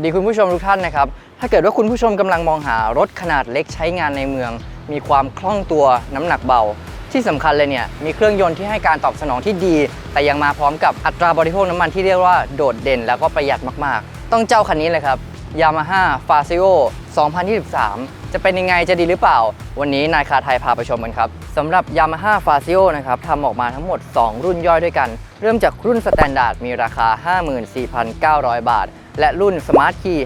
วัสดีคุณผู้ชมทุกท่านนะครับ ถ้าเกิดว่าคุณผู้ชมกำลังมองหารถขนาดเล็กใช้งานในเมือง มีความคล่องตัวน้ำหนักเบา ที่สำคัญเลยเนี่ยมีเครื่องยนต์ที่ให้การตอบสนองที่ดี แต่ยังมาพร้อมกับอัตราบริโภคน้ำมันที่เรียกว่าโดดเด่นแล้วก็ประหยัดมากๆ ต้องเจ้าคันนี้เลยครับ Yamaha f a z i o 2023 จะเป็นยังไงจะดีหรือเปล่า วันนี้นายคาไทยพาไปชมกันครับสำหรับ Yamaha f a z i o นะครับทำออกมาทั้งหมด 2 รุ่นย่อยด้วยกัน เริ่มจากรุ่นสแตนดาร์ดมีราคา 54,900 บาท และรุ่น Smart Key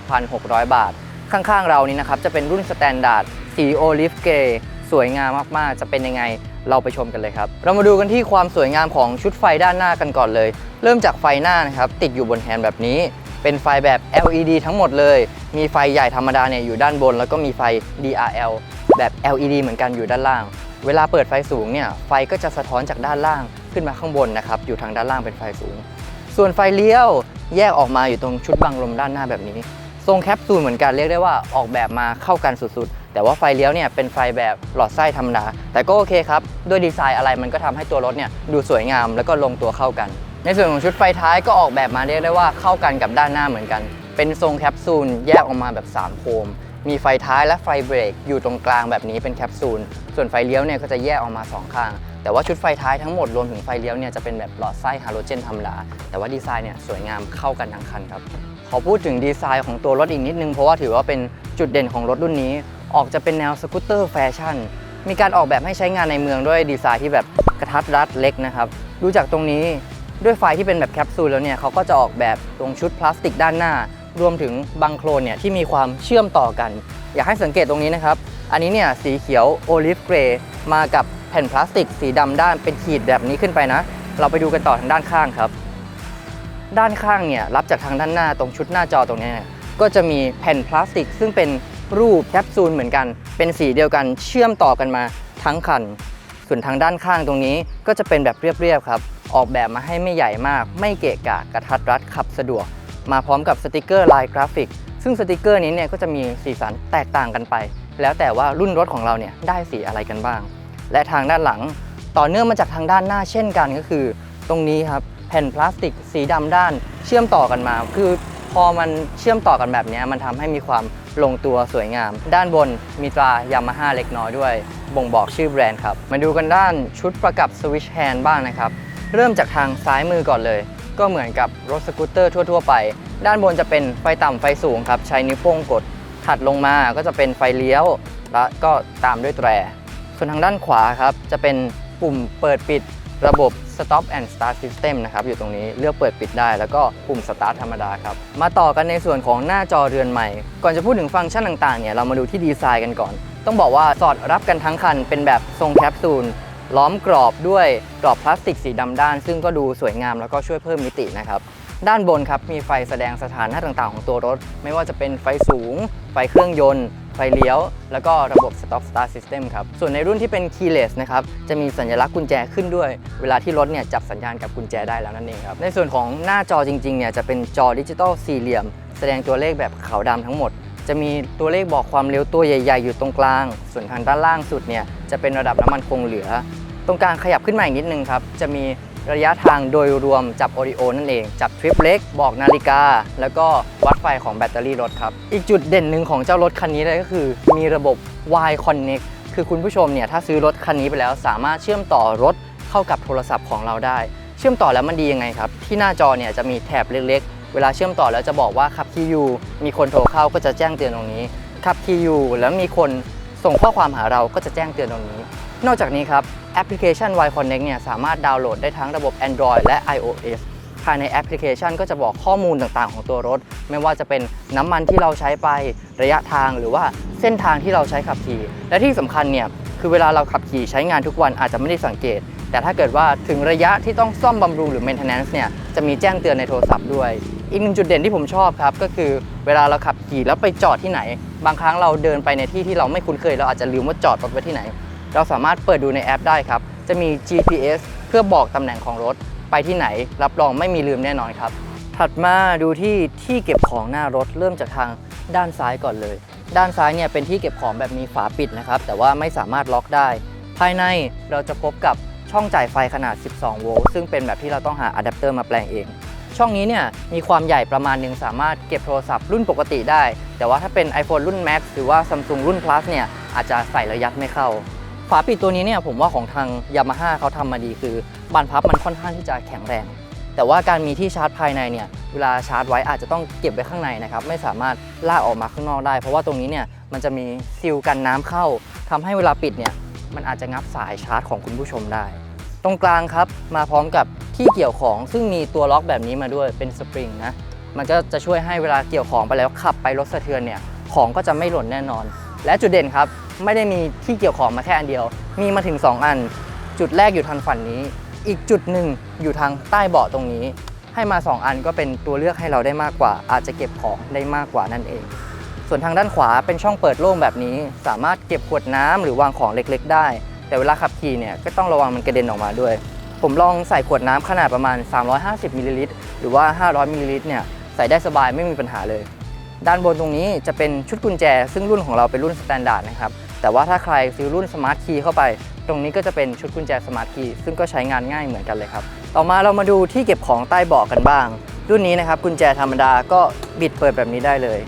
56,600 บาท ข้างๆเรานี้นะครับจะเป็นรุ่นสแตนดาร์ดสีโอลิฟเกย์สวยงามมากๆ จะเป็นยังไงเราไปชมกันเลยครับ เรามาดูกันที่ความสวยงามของชุดไฟด้านหน้ากันก่อนเลย เริ่มจากไฟหน้านะครับติดอยู่บนแฮนด์แบบนี้ เป็นไฟแบบ LED ทั้งหมดเลย มีไฟใหญ่ธรรมดาเนี่ยอยู่ด้านบน แล้วก็มีไฟ DRL แบบ LED เหมือนกันอยู่ด้านล่าง เวลาเปิดไฟสูงเนี่ยไฟก็จะสะท้อนจากด้านล่างขึ้นมาข้างบนนะครับอยู่ทางด้านล่างเป็นไฟสูง ส่วนไฟเลี้ยว แยกออกมาอยู่ตรงชุดบังลมด้านหน้าแบบนี้ ทรงแคปซูลเหมือนกันเรียกได้ว่าออกแบบมาเข้ากันสุดๆ แต่ว่าไฟเลี้ยวเนี่ยเป็นไฟแบบหลอดไส้ธรรมดา แต่ก็โอเคครับ ด้วยดีไซน์อะไรมันก็ทำให้ตัวรถเนี่ยดูสวยงามแล้วก็ลงตัวเข้ากัน ในส่วนของชุดไฟท้ายก็ออกแบบมาเรียกได้ว่าเข้ากันกับด้านหน้าเหมือนกัน เป็นทรงแคปซูลแยกออกมาแบบ3โคมมีไฟท้ายและไฟเบรกอยู่ตรงกลางแบบนี้เป็นแคปซูล ส่วนไฟเลี้ยวเนี่ยก็จะแยกออกมาสองข้าง แต่ว่าชุดไฟท้ายทั้งหมดรวมถึงไฟเลี้ยวเนี่ยจะเป็นแบบหลอดไส้ฮาโลเจนธรรมดา แต่ว่าดีไซน์เนี่ยสวยงามเข้ากันทั้งคันครับ ขอพูดถึงดีไซน์ของตัวรถอีกนิดนึง เพราะว่าถือว่าเป็นจุดเด่นของรถรุ่นนี้ ออกจะเป็นแนวสกูตเตอร์แฟชั่น มีการออกแบบให้ใช้งานในเมืองด้วยดีไซน์ที่แบบกระทัดรัดเล็กนะครับ ดูจากตรงนี้ด้วยไฟที่เป็นแบบแคปซูลแล้วเนี่ยเขาก็จะออกแบบตรงชุดพลาสติกด้านหน้า รวมถึงบังโครนเนี่ยที่มีความเชื่อมต่อกัน อยากให้สังเกตตรงนี้นะครับ อันนี้เนี่ยสีเขียวโอลิฟเกรย์มากับ แผ่นพลาสติกสีดำด้านเป็นขีดแบบนี้ขึ้นไปนะ เราไปดูกันต่อทางด้านข้างครับ ด้านข้างเนี่ยรับจากทางด้านหน้าตรงชุดหน้าจอตรงนี้นก็จะมีแผ่นพลาสติก ซึ่งเป็นรูปแคปซูลเหมือนกัน เป็นสีเดียวกันเชื่อมต่อกันมาทั้งคัน ส่วนทางด้านข้างตรงนี้ก็จะเป็นแบบเรียบๆครับ ออกแบบมาให้ไม่ใหญ่มาก ไม่เกะกะกระทัดรัดขับสะดวก มาพร้อมกับสติกเกอร์ลายกราฟิก ซึ่งสติกเกอร์นี้เนี่ยก็จะมีสีสันแตกต่างกันไป แล้วแต่ว่ารุ่นรถของเราเนี่ยได้สีอะไรกันบ้าง และทางด้านหลัง ต่อเนื่องมาจากทางด้านหน้าเช่นกันก็คือ ตรงนี้ครับแผ่นพลาสติกสีดำด้านเชื่อมต่อกันมา คือพอมันเชื่อมต่อกันแบบนี้มันทำให้มีความลงตัวสวยงาม ด้านบนมีตรายามาฮ่าเล็กน้อยด้วย บ่งบอกชื่อแบรนด์ครับ มาดูกันด้านชุดประกับสวิชแฮนด์บ้างนะครับ เริ่มจากทางซ้ายมือก่อนเลย ก็เหมือนกับรถสกูตเตอร์ทั่ว ๆ ไป ด้านบนจะเป็นไฟต่ำไฟสูงครับ ใช้นิ้วโป้งกด ถัดลงมาก็จะเป็นไฟเลี้ยว และก็ตามด้วยแตร ส่วนทางด้านขวาครับจะเป็นปุ่มเปิดปิดระบบ stop and start system นะครับอยู่ตรงนี้เลือกเปิดปิดได้ แล้วก็ปุ่ม start ธรรมดาครับ มาต่อกันในส่วนของหน้าจอเรือนใหม่ ก่อนจะพูดถึงฟังก์ชันต่างๆเนี่ยเรามาดูที่ดีไซน์กันก่อน ต้องบอกว่าสอดรับกันทั้งคัน เป็นแบบทรงแคปซูลล้อมกรอบด้วยกรอบพลาสติกสีดำด้าน ซึ่งก็ดูสวยงามแล้วก็ช่วยเพิ่มมิตินะครับด้านบนครับมีไฟแสดงสถานะต่างๆ ของตัวรถ ไม่ว่าจะเป็นไฟสูง ไฟเครื่องยนต์ ไฟเลี้ยว แล้วก็ระบบ stop start system ครับ ส่วนในรุ่นที่เป็น keyless นะครับ จะมีสัญลักษณ์กุญแจขึ้นด้วย เวลาที่รถเนี่ยจับสัญญาณกับกุญแจได้แล้วนั่นเองครับ ในส่วนของหน้าจอจริงๆ เนี่ยจะเป็นจอดิจิตอลสี่เหลี่ยม แสดงตัวเลขแบบขาวดำทั้งหมด จะมีตัวเลขบอกความเร็วตัวใหญ่ ๆ อยู่ตรงกลาง ส่วนทางด้านล่างสุดเนี่ยจะเป็นระดับน้ำมันคงเหลือ ตรงกลางขยับขึ้นมาอีกนิดนึงครับ จะมี ระยะทางโดยรวมจับโอริโอนั่นเอง จับทริปเล็ก บอกนาฬิกา แล้วก็วัดไฟของแบตเตอรี่รถครับ อีกจุดเด่นหนึ่งของเจ้ารถคันนี้เลยก็คือ มีระบบ Y Connect คือคุณผู้ชมเนี่ยถ้าซื้อรถคันนี้ไปแล้วสามารถเชื่อมต่อรถเข้ากับโทรศัพท์ของเราได้ เชื่อมต่อแล้วมันดียังไงครับ ที่หน้าจอเนี่ยจะมีแถบเล็กๆ เวลาเชื่อมต่อแล้วจะบอกว่าขับคียูมีคนโทรเข้าก็จะแจ้งเตือนตรงนี้ขับคียูแล้วมีคนส่งข้อความหาเราก็จะแจ้งเตือนตรงนี้ นอกจากนี้ครับแอปพลิเคชัน Y Connect เนี่ยสามารถดาวน์โหลดได้ทั้งระบบ Android และ iOS ภายในแอปพลิเคชันก็จะบอกข้อมูลต่างๆ ของตัวรถ ไม่ว่าจะเป็นน้ำมันที่เราใช้ไประยะทางหรือว่าเส้นทางที่เราใช้ขับขี่ และที่สำคัญเนี่ยคือเวลาเราขับขี่ใช้งานทุกวันอาจจะไม่ได้สังเกต แต่ถ้าเกิดว่าถึงระยะที่ต้องซ่อมบำรุงหรือ maintenance เนี่ยจะมีแจ้งเตือนในโทรศัพท์ด้วย อีกหนึ่งจุดเด่นที่ผมชอบครับ ก็คือเวลาเราขับขี่แล้วไปจอดที่ไหน บางครั้งเราเดินไปในที่ที่เราไม่คุ้นเคย เราอาจจะลืมว่าจอดรถไว้ที่ไหน เราสามารถเปิดดูในแอปได้ครับ จะมี GPS เพื่อบอกตำแหน่งของรถ ไปที่ไหน รับรองไม่มีลืมแน่นอนครับ ถัดมาดูที่ที่เก็บของหน้ารถเริ่มจากทางด้านซ้ายก่อนเลย ด้านซ้ายเนี่ยเป็นที่เก็บของแบบมีฝาปิดนะครับ แต่ว่าไม่สามารถล็อกได้ ภายในเราจะพบกับช่องจ่ายไฟขนาด 12 โวลต์ ซึ่งเป็นแบบที่เราต้องหาอะแดปเตอร์มาแปลงเอง ช่องนี้เนี่ยมีความใหญ่ประมาณหนึ่งสามารถเก็บโทรศัพท์รุ่นปกติได้ แต่ว่าถ้าเป็น iPhone รุ่น Max หรือว่า Samsung รุ่น Plus เนี่ยอาจจะใส่ระยัดไม่เข้า ฝาปิดตัวนี้เนี่ยผมว่าของทาง Yamaha เขาทำมาดีคือ บานพับมันค่อนข้างที่จะแข็งแรง แต่ว่าการมีที่ชาร์จภายในเนี่ยเวลาชาร์จไว้อาจจะต้องเก็บไว้ข้างในนะครับไม่สามารถลากออกมาข้างนอกได้ เพราะว่าตรงนี้เนี่ยมันจะมีซีลกันน้ำเข้าทำให้เวลาปิดเนี่ยมันอาจจะงับสายชาร์จของคุณผู้ชมได้ ตรงกลางครับมาพร้อมกับที่เกี่ยวของซึ่งมีตัวล็อกแบบนี้มาด้วยเป็นสปริงนะมันก็จะช่วยให้เวลาเกี่ยวของไปแล้วขับไปรถสะเทือนเนี่ยของก็จะไม่หล่นแน่นอน และจุดเด่นครับ ไม่ได้มีที่เกี่ยวของมาแค่อันเดียว มีมาถึง 2 อัน จุดแรกอยู่ทางฝั่งนี้ อีกจุดหนึ่งอยู่ทางใต้เบาะตรงนี้ ให้มา 2 อันก็เป็นตัวเลือกให้เราได้มากกว่า อาจจะเก็บของได้มากกว่านั่นเอง ส่วนทางด้านขวาเป็นช่องเปิดโล่งแบบนี้ สามารถเก็บขวดน้ำหรือวางของเล็กๆ ได้ แต่เวลาขับขี่เนี่ยก็ต้องระวังมันกระเด็นออกมาด้วย ผมลองใส่ขวดน้ำขนาดประมาณ 350มิลลิลิตรหรือว่า 500มิลลิลิตรเนี่ยใส่ได้สบายไม่มีปัญหาเลย ด้านบนตรงนี้จะเป็นชุดกุญแจ ซึ่งรุ่นของเราเป็นรุ่นสแตนดาร์ดนะครับ แต่ว่าถ้าใครซื้อรุ่นสมาร์ทคีย์เข้าไป ตรงนี้ก็จะเป็นชุดกุญแจสมาร์ทคีย์ซึ่งก็ใช้งานง่ายเหมือนกันเลยครับ ต่อมาเรามาดูที่เก็บของใต้เบาะกันบ้าง รุ่นนี้นะครับกุญแจธรรมดาก็บิดเปิดแบบนี้ได้เลย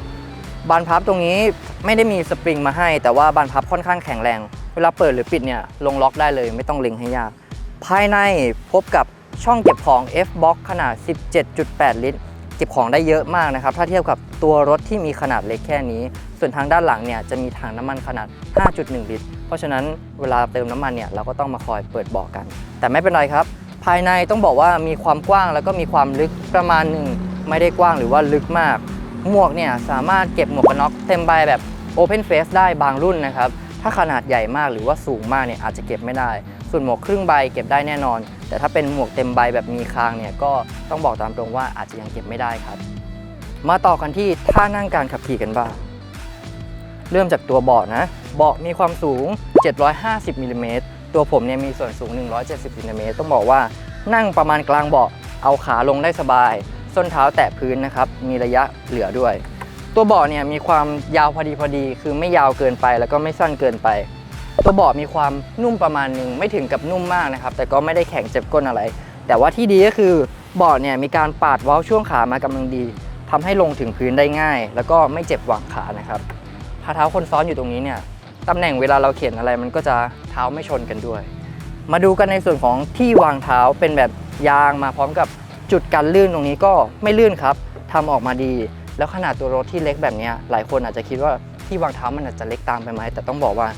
บานพับตรงนี้ไม่ได้มีสปริงมาให้ แต่ว่าบานพับค่อนข้างแข็งแรง เวลาเปิดหรือปิดเนี่ยลงล็อกได้เลย ไม่ต้องเล็งให้ยาก ภายในพบกับช่องเก็บของ F box ขนาด 17.8 ลิตร เก็บของได้เยอะมากนะครับ ถ้าเทียบกับตัวรถที่มีขนาดเล็กแค่นี้ ส่วนทางด้านหลังเนี่ยจะมีถังน้ำมันขนาด 5.1 ลิตร เพราะฉะนั้นเวลาเติมน้ำมันเนี่ยเราก็ต้องมาคอยเปิดเบาะกัน แต่ไม่เป็นไรครับ ภายในต้องบอกว่ามีความกว้างแล้วก็มีความลึกประมาณหนึ่งไม่ได้กว้างหรือว่าลึกมาก หมวกเนี่ยสามารถเก็บหมวกกันน็อกเต็มใบแบบ Open Face ได้บางรุ่นนะครับ ถ้าขนาดใหญ่มากหรือว่าสูงมากเนี่ยอาจจะเก็บไม่ได้ ส่วนหมวกครึ่งใบเก็บได้แน่นอน แต่ถ้าเป็นหมวกเต็มใบแบบมีคางเนี่ยก็ต้องบอกตามตรงว่าอาจจะยังเก็บไม่ได้ครับ มาต่อกันที่ท่านั่งการขับขี่กันบ้าง เริ่มจากตัวเบาะนะ เบาะมีความสูง 750มิลลิเมตร ตัวผมเนี่ยมีส่วนสูง 170มิลลิเมตร ต้องบอกว่านั่งประมาณกลางเบาะ เอาขาลงได้สบาย ส้นเท้าแตะพื้นนะครับ มีระยะเหลือด้วย ตัวเบาะเนี่ยมีความยาวพอดีพอดี คือไม่ยาวเกินไปแล้วก็ไม่สั้นเกินไป ตัวเบาะมีความนุ่มประมาณหนึ่งไม่ถึงกับนุ่มมากนะครับ แต่ก็ไม่ได้แข็งเจ็บก้นอะไร แต่ว่าที่ดีก็คือเบาะเนี่ยมีการปาดเว้าช่วงขามากำลังดีทำให้ลงถึงพื้นได้ง่าย แล้วก็ไม่เจ็บหว่างขานะครับถ้าเท้าคนซ้อนอยู่ตรงนี้เนี่ยตำแหน่งเวลาเราเข็นอะไรมันก็จะเท้าไม่ชนกันด้วย มาดูกันในส่วนของที่วางเท้าเป็นแบบยางมาพร้อมกับจุดกันลื่นตรงนี้ก็ไม่ลื่นครับทำออกมาดี แล้วขนาดตัวรถที่เล็กแบบนี้หลายคนอาจจะคิดว่าที่วางเท้ามันอาจจะเล็กตามไปไหมแต่ต้องบอกว่า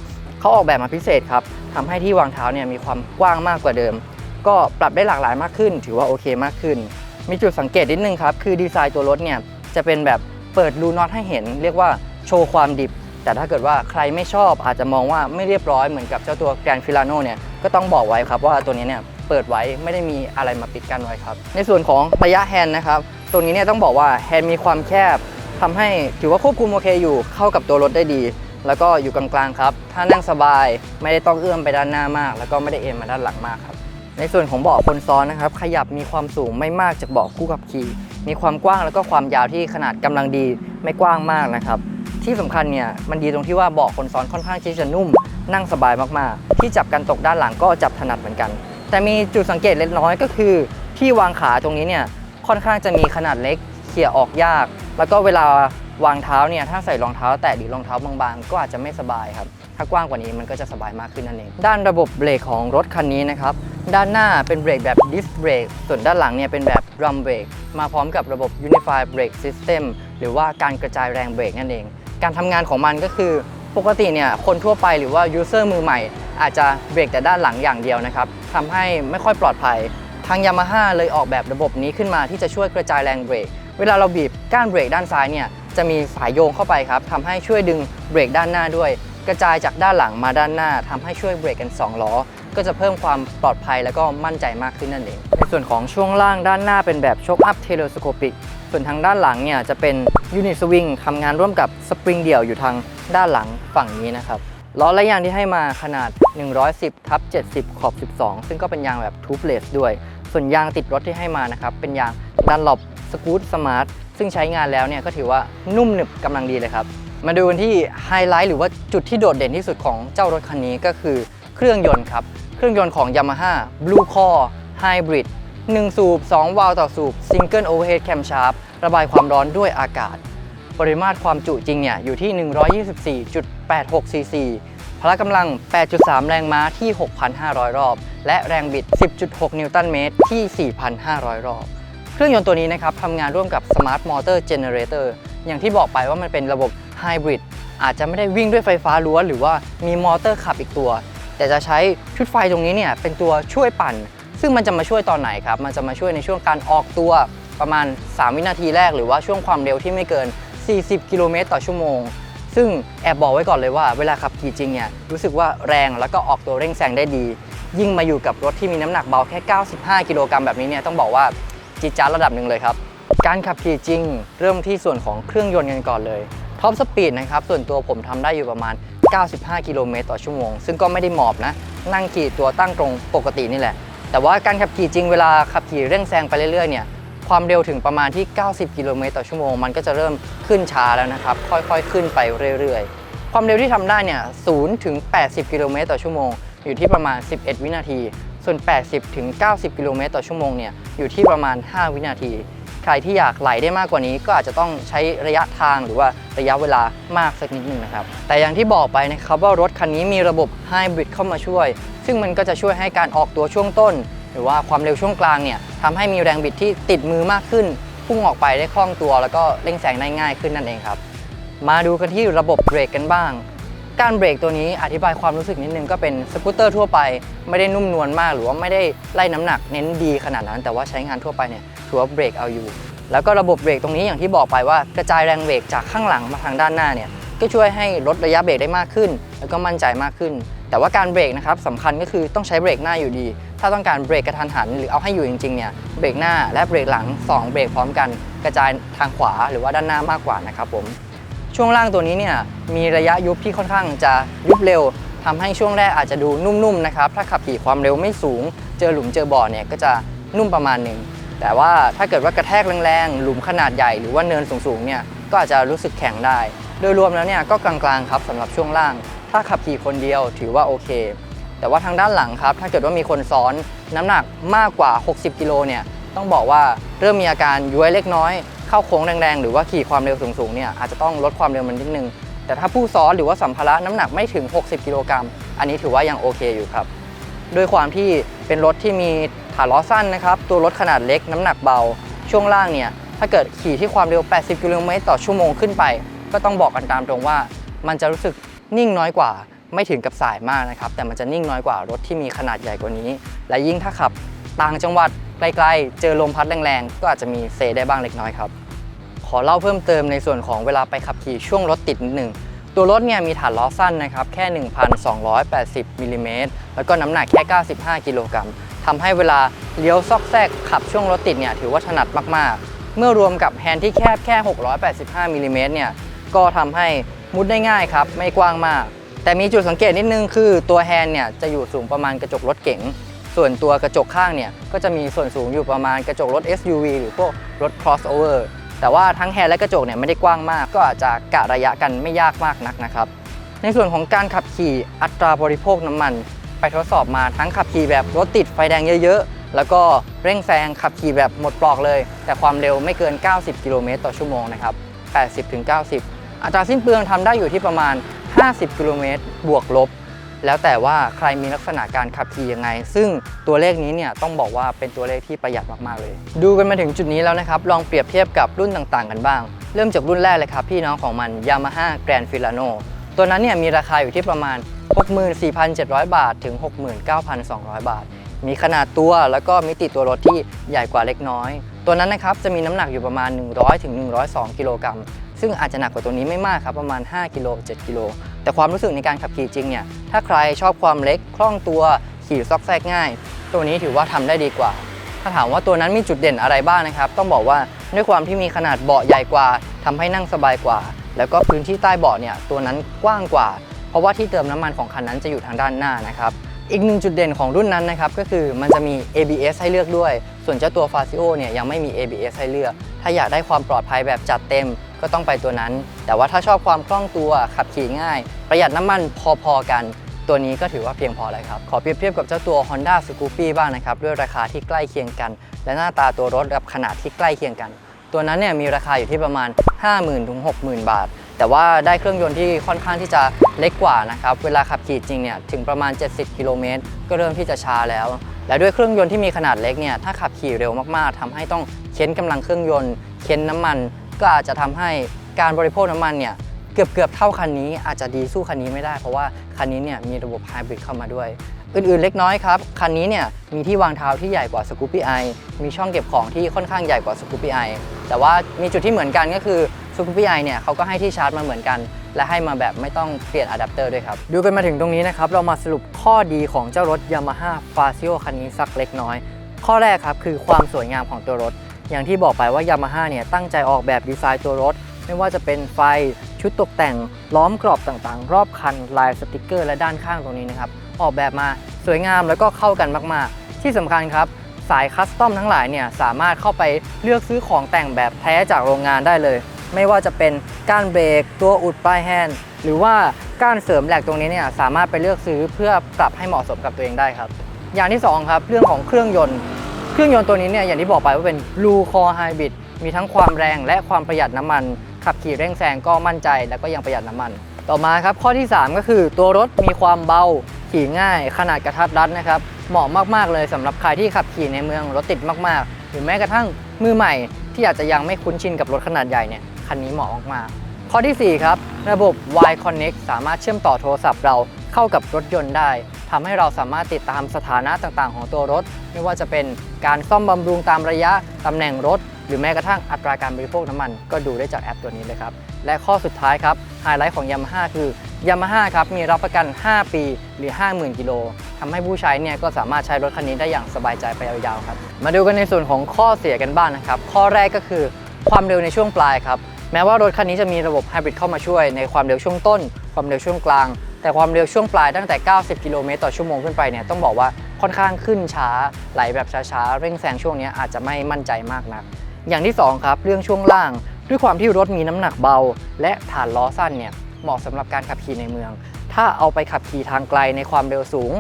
เขาออกแบบมาพิเศษครับทำให้ที่วางเท้าเนี่ยมีความกว้างมากกว่าเดิม ก็ปรับได้หลากหลายมากขึ้น ถือว่าโอเคมากขึ้น มีจุดสังเกตนิดนึงครับคือดีไซน์ตัวรถเนี่ยจะเป็นแบบเปิดรูน็อตให้เห็น เรียกว่าโชว์ความดิบ แต่ถ้าเกิดว่าใครไม่ชอบอาจจะมองว่าไม่เรียบร้อยเหมือนกับเจ้าตัวแกรนฟิลาโนเนี่ยก็ต้องบอกไว้ครับว่าตัวนี้เนี่ยเปิดไว้ไม่ได้มีอะไรมาปิดกั้นไว้ครับ ในส่วนของระยะแฮนด์นะครับ ตัวนี้เนี่ยต้องบอกว่าแฮนด์มีความแคบทำให้ถือว่าควบคุมโอเคอยู่เข้ากับตัวรถได้ดี แล้วก็อยู่กลางๆครับ ถ้านั่งสบายไม่ได้ต้องเอื้อมไปด้านหน้ามาก แล้วก็ไม่ได้เอ็นมาด้านหลังมากครับ ในส่วนของเบาะคนซ้อนนะครับ ขยับมีความสูงไม่มากจากเบาะคู่ขับขี่ มีความกว้างแล้วก็ความยาวที่ขนาดกำลังดีไม่กว้างมากนะครับที่สำคัญเนี่ยมันดีตรงที่ว่าเบาะคนซ้อนค่อนข้างที่จะนุ่ม นั่งสบายมากๆ ที่จับกันตกด้านหลังก็จับถนัดเหมือนกัน แต่มีจุดสังเกตเล็กน้อยก็คือ ที่วางขาตรงนี้เนี่ย ค่อนข้างจะมีขนาดเล็กเขี่ยออกยาก แล้วก็เวลาวางเท้าเนี่ยถ้าใส่รองเท้าแตะหรือรองเท้าบางๆ ก็อาจจะไม่สบายครับ ถ้ากว้างกว่านี้มันก็จะสบายมากขึ้นนั่นเอง ด้านระบบเบรกของรถคันนี้นะครับ ด้านหน้าเป็นเบรกแบบดิสเบรกส่วนด้านหลังเนี่ยเป็นแบบดรัมเบรกมาพร้อมกับระบบ Unified Brake System หรือว่าการกระจายแรงเบรกนั่นเอง การทำงานของมันก็คือปกติเนี่ยคนทั่วไปหรือว่ายูเซอร์มือใหม่ อาจจะเบรกแต่ด้านหลังอย่างเดียวนะครับทำให้ไม่ค่อยปลอดภัย ทางยามาฮ่าเลยออกแบบระบบนี้ขึ้นมาที่จะช่วยกระจายแรงเบรก เวลาเราบีบก้านเบรกด้านซ้ายเนี่ยจะมีสายโยงเข้าไปครับทำให้ช่วยดึงเบรกด้านหน้าด้วย กระจายจากด้านหลังมาด้านหน้าทำให้ช่วยเบรกกัน 2 ล้อ ก็จะเพิ่มความปลอดภัยแล้วก็มั่นใจมากขึ้นนั่นเอง ในส่วนของช่วงล่างด้านหน้าเป็นแบบโชคอัพเทเลสโคปิก ส่วนทางด้านหลังเนี่ยจะเป็นยูนิตสวิงทำงานร่วมกับสปริงเดี่ยวอยู่ทางด้านหลังฝั่งนี้นะครับล้อและยางที่ให้มาขนาด 110ทับ70 ขอบ 12 ซึ่งก็เป็นยางแบบทูบเลสด้วย ส่วนยางติดรถที่ให้มานะครับ เป็นยางดันหลบสกูตสมาร์ทซึ่งใช้งานแล้วเนี่ยก็ถือว่านุ่มหนึบกำลังดีเลยครับ มาดูกันที่ไฮไลท์หรือว่าจุดที่โดดเด่นที่สุดของเจ้ารถคันนี้ก็คือเครื่องยนต์ครับ เครื่องยนต์ของ Yamaha Blue Core Hybrid 1 สูบ 2 วาล์วต่อสูบ Single Overhead Camshaft ระบายความร้อนด้วยอากาศ ปริมาตรความจุจริงเนี่ยอยู่ที่ 124.86ซีซี ละกำลัง 8.3 แรงม้าที่ 6,500 รอบ และแรงบิด 10.6 นิวตันเมตรที่ 4,500 รอบ เครื่องยนต์ตัวนี้นะครับทำงานร่วมกับ Smart Motor Generator อย่างที่บอกไปว่ามันเป็นระบบไฮบริดอาจจะไม่ได้วิ่งด้วยไฟฟ้าล้วนหรือว่ามีมอเตอร์ขับอีกตัว แต่จะใช้ชุดไฟตรงนี้เนี่ยเป็นตัวช่วยปั่น ซึ่งมันจะมาช่วยตอนไหนครับ มันจะมาช่วยในช่วงการออกตัวประมาณ 3 วินาทีแรก หรือว่าช่วงความเร็วที่ไม่เกิน 40 กิโลเมตรต่อชั่วโมง ซึ่งแอบบอกไว้ก่อนเลยว่าเวลาขับขี่จริงเนี่ยรู้สึกว่าแรงแล้วก็ออกตัวเร่งแซงได้ดี ยิ่งมาอยู่กับรถที่มีน้ำหนักเบาแค่ 95 กิโลกรัมแบบนี้เนี่ยต้องบอกว่าจีจ้าดระดับหนึ่งเลยครับ การขับขี่จริง เริ่มที่ส่วนของเครื่องยนต์กันก่อนเลยท็อปสปีดนะครับส่วนตัวผมทำได้อยู่ประมาณ 95 กิโลเมตรต่อชั่วโมง ซึ่งก็ไม่ได้หมอบนะ นั่งขี่ตัวตั้งตรงปกตินี่แหละ แต่ว่าการขับขี่จริงเวลาขับขี่เร่งแซงไปเรื่อยๆเนี่ย ความเร็วถึงประมาณที่ 90 กิโลเมตรต่อชั่วโมง มันก็จะเริ่มขึ้นช้าแล้วนะครับ ค่อยๆ ขึ้นไปเรื่อยๆ ความเร็วที่ทำได้เนี่ย0ถึง 80 กิโลเมตรต่อชั่วโมง อยู่ที่ประมาณ 11 วินาที ส่วน 80 ถึง 90 กิโลเมตรต่อชั่วโมงเนี่ย อยู่ที่ประมาณ 5 วินาที ใครที่อยากไหลได้มากกว่านี้ ก็อาจจะต้องใช้ระยะทางหรือว่าระยะเวลามากสักนิดนึงนะครับ แต่อย่างที่บอกไปนะครับว่ารถคันนี้มีระบบไฮบริดเข้ามาช่วย ซึ่งมันก็จะช่วยให้การออกตัวช่วงต้น รือว่าความเร็วช่วงกลางเนี่ยทำให้มีแรงบิดที่ติดมือมากขึ้น พุ่งออกไปได้คล่องตัว แล้วก็เร่งแซงได้ง่ายขึ้นนั่นเองครับ มาดูกันที่ระบบเบรกกันบ้าง การเบรกตัวนี้อธิบายความรู้สึกนิดนึงก็เป็นสกูตเตอร์ทั่วไปไม่ได้นุ่มนวลมาก หรือว่าไม่ได้ไล่น้ำหนักเน้นดีขนาดนั้น แต่ว่าใช้งานทั่วไปเนี่ยถือว่าเบรกเอาอยู่ แล้วก็ระบบเบรกตรงนี้อย่างที่บอกไปว่ากระจายแรงเบรกจากข้างหลังมาทางด้านหน้าเนี่ยก็ช่วยให้ลดระยะเบรกได้มากขึ้น แล้วก็มั่นใจมากขึ้น แต่ว่าการเบรกนะครับสำคัญก็คือต้องใช้เบรกหน้าอยู่ดี ถ้าต้องการเบรกกระทันหัน หรือเอาให้อยู่จริงๆเนี่ยเบรกหน้าและเบรกหลังสองเบรกพร้อมกัน กระจายทางขวาหรือว่าด้านหน้ามากกว่านะครับผมช่วงล่างตัวนี้เนี่ยมีระยะยุบที่ค่อนข้างจะยุบเร็วทำให้ช่วงแรกอาจจะดูนุ่มๆนะครับถ้าขับขี่ความเร็วไม่สูง เจอหลุมเจอบ่อเนี่ยก็จะนุ่มประมาณหนึ่งแต่ว่าถ้าเกิดว่ากระแทกแรงๆหลุมขนาดใหญ่หรือว่าเนินสูงๆเนี่ยก็อาจจะรู้สึกแข็งได้ โดยรวมแล้วเนี่ยก็กลางๆครับสำหรับช่วงล่าง ถ้าขับขี่คนเดียวถือว่าโอเค แต่ว่าทางด้านหลังครับ ถ้าเกิดว่ามีคนซ้อนน้ำหนักมากกว่า 60 กิโลเนี่ยต้องบอกว่าเริ่มมีอาการย้วยเล็กน้อย เข้าโค้งแรงๆ หรือว่าขี่ความเร็วสูงๆเนี่ยอาจจะต้องลดความเร็วมันนิดนึง แต่ถ้าผู้ซ้อนหรือว่าสัมภาระน้ำหนักไม่ถึง 60 กิโลกรัมอันนี้ถือว่ายังโอเคอยู่ครับด้วยความที่เป็นรถที่มีฐานล้อสั้นนะครับตัวรถขนาดเล็กน้ำหนักเบา ช่วงล่างเนี่ยถ้าเกิดขี่ที่ความเร็ว 80 กิโลเมตรต่อชั่วโมงขึ้นไป ก็ต้องบอกกันตามตรงว่า มันจะรู้สึก นิ่งน้อยกว่าไม่ถึงกับสายมากนะครับ แต่มันจะนิ่งน้อยกว่ารถที่มีขนาดใหญ่กว่านี้ และยิ่งถ้าขับต่างจังหวัดไกลๆ เจอลมพัดแรงๆ ก็อาจจะมีเซได้บ้างเล็กน้อยครับ ขอเล่าเพิ่มเติมในส่วนของเวลาไปขับขี่ช่วงรถติดนิดหนึ่งตัวรถเนี่ยมีฐานล้อสั้นนะครับแค่ 1,280มิลลิเมตรแล้วก็น้ำหนักแค่ 95 กิโลกรัมทำให้เวลาเลี้ยวซอกแซกขับช่วงรถติดเนี่ยถือว่าถนัดมากๆ เมื่อรวมกับแฮนด์ที่แคบแค่ 685มิลลิเมตรเนี่ยก็ทำให้ มุดได้ง่ายครับไม่กว้างมาก แต่มีจุดสังเกตนิดนึงคือตัวแฮนด์เนี่ยจะอยู่สูงประมาณกระจกรถเก๋งส่วนตัวกระจกข้างเนี่ยก็จะมีส่วนสูงอยู่ประมาณกระจกรถ SUV หรือพวกรถ crossover แต่ว่าทั้งแฮนด์และกระจกเนี่ยไม่ได้กว้างมาก ก็อาจจะกะระยะกันไม่ยากมากนักนะครับ ในส่วนของการขับขี่อัตราบริโภคน้ำมัน ไปทดสอบมาทั้งขับขี่แบบรถติดไฟแดงเยอะๆ แล้วก็เร่งแซงขับขี่แบบหมดปลอกเลย แต่ความเร็วไม่เกิน 90 กิโลเมตรต่อชั่วโมงนะครับ 80-90 อัตราสิ้นเปลืองทำได้อยู่ที่ประมาณ 50 กิโลเมตรบวกลบ แล้วแต่ว่าใครมีลักษณะการขับขี่ยังไง ซึ่งตัวเลขนี้เนี่ยต้องบอกว่าเป็นตัวเลขที่ประหยัดมาก ๆ เลย ดูกันมาถึงจุดนี้แล้วนะครับ ลองเปรียบเทียบกับรุ่นต่างๆ กันบ้าง เริ่มจากรุ่นแรกเลยครับ พี่น้องของมัน Yamaha Grand Filano ตัวนั้นเนี่ยมีราคาอยู่ที่ประมาณ 64,700 บาทถึง 69,200 บาท มีขนาดตัวแล้วก็มิติตัวรถที่ใหญ่กว่าเล็กน้อย ตัวนั้นนะครับจะมีน้ำหนักอยู่ประมาณ 100ถึง102 กิโลกรัม ซึ่งอาจจะหนักกว่าตัวนี้ไม่มากครับประมาณ 5กิโล7กิโลแต่ความรู้สึกในการขับขี่จริงเนี่ยถ้าใครชอบความเล็กคล่องตัวขี่ซอกแซกง่าย ตัวนี้ถือว่าทำได้ดีกว่า ถ้าถามว่าตัวนั้นมีจุดเด่นอะไรบ้างนะครับ ต้องบอกว่าด้วยความที่มีขนาดเบาะใหญ่กว่าทำให้นั่งสบายกว่า แล้วก็พื้นที่ใต้เบาะเนี่ยตัวนั้นกว้างกว่า เพราะว่าที่เติมน้ำมันของคันนั้นจะอยู่ทางด้านหน้านะครับ อีกหนึ่งจุดเด่นของรุ่นนั้นนะครับก็คือมันจะมี ABS ให้เลือกด้วย ส่วนเจ้าตัว f a c i o เนี่ยยังไม่มี ABS ให้เลือก ถ้าอยากได้ความปลอดภัยแบบจัดเต็มก็ต้องไปตัวนั้น แต่ว่าถ้าชอบความคล่องตัวขับขี่ง่าย ประหยัดน้ำมันพอๆกัน ตัวนี้ก็ถือว่าเพียงพอแล้วครับ ขอเปรียบเทียบกับเจ้าตัว Honda Scoopy บ้างนะครับด้วยราคาที่ใกล้เคียงกัน และหน้าตาตัวรถกับขนาดที่ใกล้เคียงกัน ตัวนั้นเนี่ยมีราคาอยู่ที่ประมาณ 50,000ถึง60,000 บาท แต่ว่าได้เครื่องยนต์ที่ค่อนข้างที่จะเล็กกว่านะครับ เวลาขับขี่จริงเนี่ยถึงประมาณ 70 กิโลเมตรก็เริ่มที่จะช้าแล้ว และด้วยเครื่องยนต์ที่มีขนาดเล็กเนี่ยถ้าขับขี่เร็วมากๆทำให้ต้องเค้นกำลังเครื่องยนต์ เค้นน้ำมัน ก็อาจจะทำให้การบริโภคน้ำมันเนี่ยเกือบเกือบๆเท่าคันนี้อาจจะดีสู้คันนี้ไม่ได้ เพราะว่าคันนี้เนี่ยมีระบบไฮบริดเข้ามาด้วยอื่นๆเล็กน้อยครับ คันนี้เนี่ยมีที่วางเท้าที่ใหญ่กว่า Scoopy i มีช่องเก็บของที่ค่อนข้างใหญ่กว่า Scoopy i แต่ว่ามีจุดที่เหมือนกันก็คือ Scoopy i เนี่ยเขาก็ให้ที่ชาร์จมาเหมือนกัน และให้มาแบบไม่ต้องเปลี่ยนอะแดปเตอร์ด้วยครับ ดูกันมาถึงตรงนี้นะครับ เรามาสรุปข้อดีของเจ้ารถ Yamaha Fazio คันนี้สักเล็กน้อย ข้อแรกครับคือความสวยงามของตัวรถ อย่างที่บอกไปว่า Yamaha เนี่ยตั้งใจออกแบบดีไซน์ตัวรถ ไม่ว่าจะเป็นไฟชุดตกแต่ง ล้อมกรอบต่างๆ รอบคันลายสติกเกอร์ และด้านข้างตรงนี้นะครับออกแบบมาสวยงามแล้วก็เข้ากันมากๆ ที่สำคัญครับ สายคัสตอมทั้งหลายเนี่ยสามารถเข้าไปเลือกซื้อของแต่งแบบแท้จากโรงงานได้เลย ไม่ว่าจะเป็นก้านเบรกตัวอุดปลายแฮนด์หรือว่าก้านเสริมแหลกตรงนี้เนี่ยสามารถไปเลือกซื้อเพื่อปรับให้เหมาะสมกับตัวเองได้ครับ อย่างที่สองครับเรื่องของเครื่องยนต์เครื่องยนต์ตัวนี้เนี่ยอย่างที่บอกไปว่าเป็น Blue Core Hybrid มีทั้งความแรงและความประหยัดน้ำมัน ขับขี่เร่งแซงก็มั่นใจและก็ยังประหยัดน้ำมัน ต่อมาครับข้อที่ 3 ก็คือตัวรถมีความเบาขี่ง่ายขนาดกระทัดรัดนะครับ เหมาะมากๆเลยสำหรับใครที่ขับขี่ในเมืองรถติดมากๆ หรือแม้กระทั่งมือใหม่ที่อาจจะยังไม่คุ้นชินกับรถขนาดใหญ่เนี่ยคันนี้เหมาะมากๆ ข้อทีสี่4 ครับ ระบบ Y Connect สามารถเชื่อมต่อโทรศัพท์เราเข้ากับรถยนต์ได้ทำให้เราสามารถติดตามสถานะต่างๆ ของตัวรถ ไม่ว่าจะเป็นการซ่อมบำรุงตามระยะตำแหน่งรถ หรือแม้กระทั่งอัตราการบริโภคน้ำมัน ก็ดูได้จากแอปตัวนี้เลยครับและข้อสุดท้ายครับไฮไลท์ของ Yamaha คือ Yamaha ครับมีรับประกัน 5 ปีหรือ 50,000 กิโลทำให้ผู้ใช้เนี่ยก็สามารถใช้รถคันนี้ได้อย่างสบายใจไปยาวๆครับ มาดูกันในส่วนของข้อเสียกันบ้างนะครับ ข้อแรกก็คือความเร็วในช่วงปลายครับ แม้ว่ารถคันนี้จะมีระบบไฮบริดเข้ามาช่วยในความเร็วช่วงต้น ความเร็วช่วงกลาง แต่ความเร็วช่วงปลายตั้งแต่ 90 กิโลเมตรต่อชั่วโมงขึ้นไปเนี่ยต้องบอกว่าค่อนข้างขึ้นช้า ไหลแบบช้าๆ เร่งแซงช่วงนี้อาจจะไม่มั่นใจมากนัก อย่างที่ 2 ครับ เรื่องช่วงล่าง ด้วยความที่รถมีน้ำหนักเบา และฐานล้อสั้นเนี่ย เหมาะสำหรับการขับขี่ในเมือง ถ้าเอาไปขับขี่ทางไกลในความเร็วสูง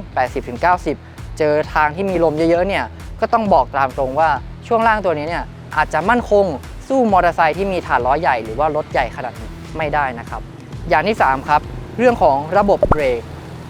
80-90 เจอทางที่มีลมเยอะๆเนี่ยก็ต้องบอกตามตรงว่าช่วงล่างตัวนี้เนี่ยอาจจะมั่นคงสู้มอเตอร์ไซค์ที่มีฐานล้อใหญ่หรือว่ารถใหญ่ขนาดนี้ไม่ได้นะครับ อย่างที่ 3 ครับ เรื่องของระบบเบรก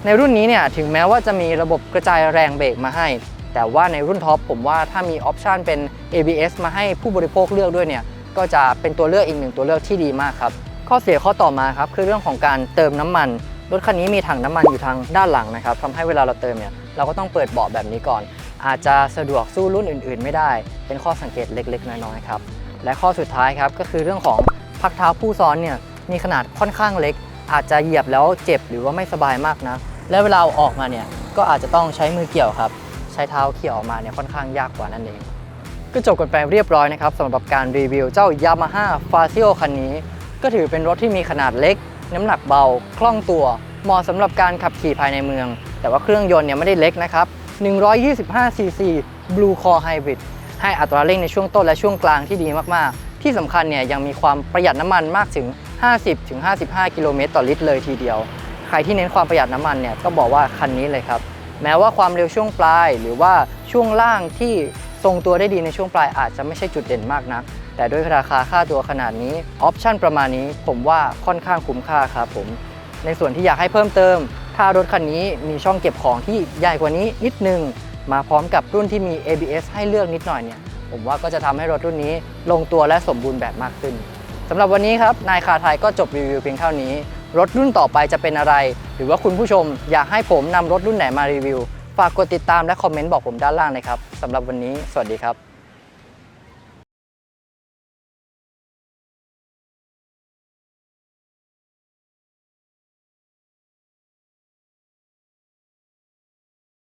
ในรุ่นนี้เนี่ยถึงแม้ว่าจะมีระบบกระจายแรงเบรกมาให้ แต่ว่าในรุ่นท็อปผมว่าถ้ามีออปชันเป็น ABS มาให้ผู้บริโภคเลือกด้วยเนี่ยก็จะเป็นตัวเลือกอีกหนึ่งตัวเลือกที่ดีมากครับ ข้อเสียข้อต่อมาครับคือเรื่องของการเติมน้ำมัน รถคันนี้มีถังน้ำมันอยู่ทางด้านหลังนะครับทำให้เวลาเราเติมเนี่ยเราก็ต้องเปิดเบาะแบบนี้ก่อน อาจจะสะดวกสู้รุ่นอื่น ๆ ไม่ได้ เป็นข้อสังเกตเล็ก ๆ น้อยๆครับและข้อสุดท้ายครับก็คือเรื่องของพักเท้าผู้ซ้อนเนี่ยมีขนาดค่อนข้างเล็ก อาจจะเหยียบแล้วเจ็บหรือว่าไม่สบายมากนะและเวลาออกมาเนี่ยก็อาจจะต้องใช้มือเกี่ยวครับ ใช้เท้าเขี่ยออกมาเนี่ยค่อนข้างยากกว่านั่นเอง ก็จบกันไปเรียบร้อยนะครับสำหรับการรีวิวเจ้า Yamaha Fazio คันนี้ ก็ถือเป็นรถที่มีขนาดเล็ก น้ำหนักเบา คล่องตัว เหมาะสำหรับการขับขี่ภายในเมือง แต่ว่าเครื่องยนต์เนี่ยไม่ได้เล็กนะครับ125 cc Blue Core Hybrid ให้อัตราเร่งในช่วงต้นและช่วงกลางที่ดีมากๆ ที่สำคัญเนี่ยยังมีความประหยัดน้ำมันมากถึง 50-55 กิโลเมตรต่อลิตรเลยทีเดียว ใครที่เน้นความประหยัดน้ำมันเนี่ยก็บอกว่าคันนี้เลยครับ แม้ว่าความเร็วช่วงปลาย หรือว่าช่วงล่างที่ทรงตัวได้ดีในช่วงปลายอาจจะไม่ใช่จุดเด่นมากนัก แต่ด้วยราคาค่าตัวขนาดนี้ออปชั่นประมาณนี้ผมว่าค่อนข้างคุ้มค่าครับผม ในส่วนที่อยากให้เพิ่มเติม ถ้ารถคันนี้มีช่องเก็บของที่ใหญ่กว่านี้นิดนึง มาพร้อมกับรุ่นที่มี ABS ให้เลือกนิดหน่อยเนี่ยผมว่าก็จะทำให้รถรุ่นนี้ลงตัวและสมบูรณ์แบบมากขึ้นสำหรับวันนี้ครับนายคาไทยก็จบรีวิวเพียงเท่านี้ รถรุ่นต่อไปจะเป็นอะไร หรือว่าคุณผู้ชมอยากให้ผมนำรถรุ่นไหนมารีวิว ฝากกดติดตามและคอมเมนต์บอกผมด้านล่างนะครับสำหรับวันนี้ สวัสดีครับ